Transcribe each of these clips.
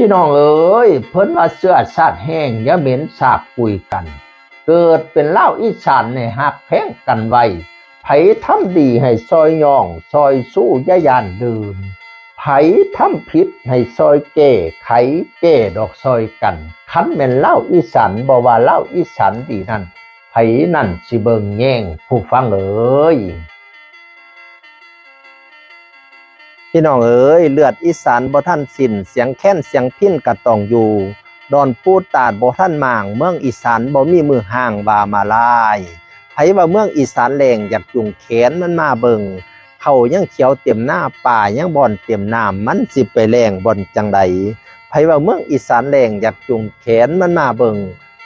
พี่น้องเอ๋ยเพิ่นว่าเสื้อชาติแห้งอย่าเหม็นสาบปุยกัน เกิดเป็นเล่าอีสานในหักแพงกันไว้ไผทำดีให้ซอยย่อง ซอยสู้ยายานเดินไผทำผิดให้ซอยแก้ไขแก้ดอกซอยกัน คันแม่นเล่าอีสานบ่ว่าเล่าอีสานดีนั่นไผนั่นสิเบิงแย่งผู้ฟังเอ๋ย พี่น้องเอ๋ยเลือดอีสานบ่ท่านสิ้นเสียงแค้นเสียงพิ้นกระตองอยู่ ดอนพูดตาดบ่ท่านหมาง เมืองอีสานบ่มีมือห่างบามาลายไผว่าเมืองอีสานแรงอยากจุงแขนมันมาเบิงเขายังเขียวเต็มหน้าป่ายังบ่อนเต็มน้ำมันสิไปแรงบ่อนจังใดไผว่าเมืองอีสานแรงอยากจุงแขนมันมาเบิง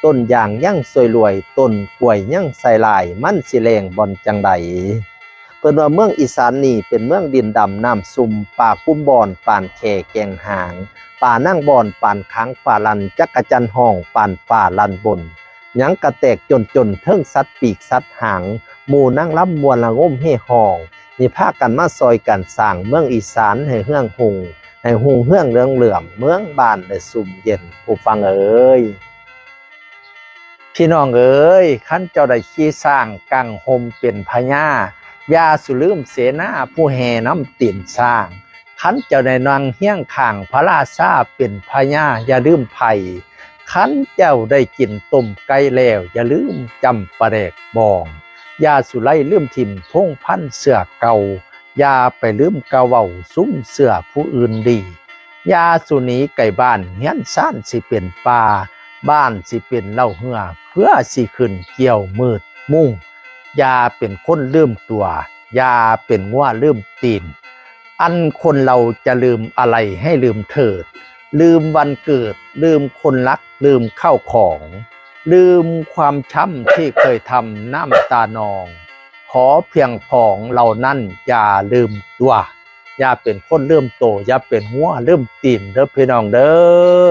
ต้นยางยังสวยรวยต้นกล้วยยังใส่ลาย มันสิแรงบ่อนจังใด เพิ่นว่าเมืองอีสานนี่เป็นเมืองดินดำน้ำซุ่มป่าปุ้มบอนป่านแข่แกงหาง ป่านั่งบอนป่านค้างป่าลันจักรจันห้องป่านป่าลันบนยังกระแตกจนจนเทิงสัตว์ปีกสัตว์หางหมู่นั่งรับมวลละงมเฮห้องนี่พากันมาซอยกันสร้างเมืองอีสานให้เฮืองหุงให้หุงเฮืองเรืองเหลื่อมเมืองบ้านได้สุ่มเย็นผู้ฟังเอ๋ยพี่น้องเอ๋ยขั้นเจ้าได้ขี้สร้างกังหมเป็นพญา ยาสุลืมเสนาผู้แห่น้ำตีนสร้างขันเจ้าได้นางเฮี้ยงข่างพระราชาเป็นพญาอย่าลืมไผ่ขันเจ้าได้กินต้มไก่แล้วอย่าลืมจำประเดกบองยาสุไลลืมถิ่มพงพันเสือเก่ายาไปลืมเกาเว้าซุ้มเสือผู้อื่นดียาสุนีไก่บ้านเฮี้ยนซ่านสิเป็นป่าบ้านสิเป็นเล่าเหือเพื่อสิขึ้นเกี่ยวมืดมุ่ง ยาเป็นคนลืมตัวยาเป็นง่วลืมตีน อันคนเราจะลืมอะไรให้ลืมเถิด ลืมวันเกิด ลืมคนรัก ลืมเข้าวของ ลืมความช้ำที่เคยทำน้ำตานอง ขอเพียงผองเหล่านั้นอย่าลืมตัว อย่าเป็นคนเริ่มโต อย่าเป็นหัวเริ่มตีนเด้อพี่น้องเด้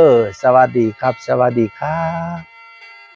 อ สวัสดีครับ สวัสดีครับ